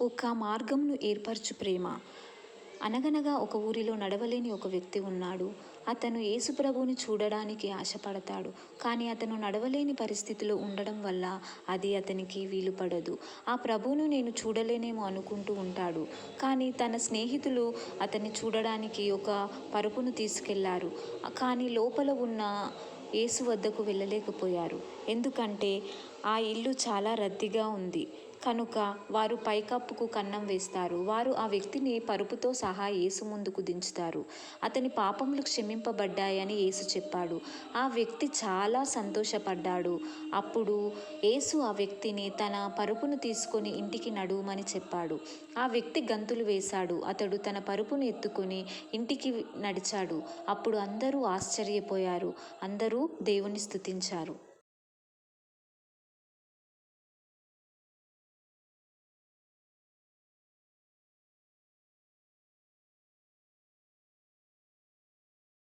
ఒక మార్గంను ఏర్పరచు ప్రేమ. అనగనగా ఒక ఊరిలో నడవలేని ఒక వ్యక్తి ఉన్నాడు. అతను యేసుప్రభుని చూడడానికి ఆశపడతాడు. కానీ అతను నడవలేని పరిస్థితిలో ఉండడం వల్ల అది అతనికి వీలు పడదు. ఆ ప్రభువును నేను చూడలేనేమో అనుకుంటూ ఉంటాడు. కానీ తన స్నేహితులు అతన్ని చూడడానికి ఒక పరుపును తీసుకెళ్ళారు. కానీ లోపల ఉన్న యేసు వద్దకు వెళ్ళలేకపోయారు. ఎందుకంటే ఆ ఇల్లు చాలా రద్దీగా ఉంది. కనుక వారు పైకప్పుకు కన్నం వేస్తారు. వారు ఆ వ్యక్తిని పరుపుతో సహా యేసు ముందుకు దించుతారు. అతని పాపములు క్షమింపబడ్డాయని యేసు చెప్పాడు. ఆ వ్యక్తి చాలా సంతోషపడ్డాడు. అప్పుడు యేసు ఆ వ్యక్తిని తన పరుపును తీసుకొని ఇంటికి నడుమని చెప్పాడు. ఆ వ్యక్తి గంతులు వేశాడు. అతడు తన పరుపును ఎత్తుకొని ఇంటికి నడిచాడు. అప్పుడు అందరూ ఆశ్చర్యపోయారు. అందరూ దేవుని స్థుతించారు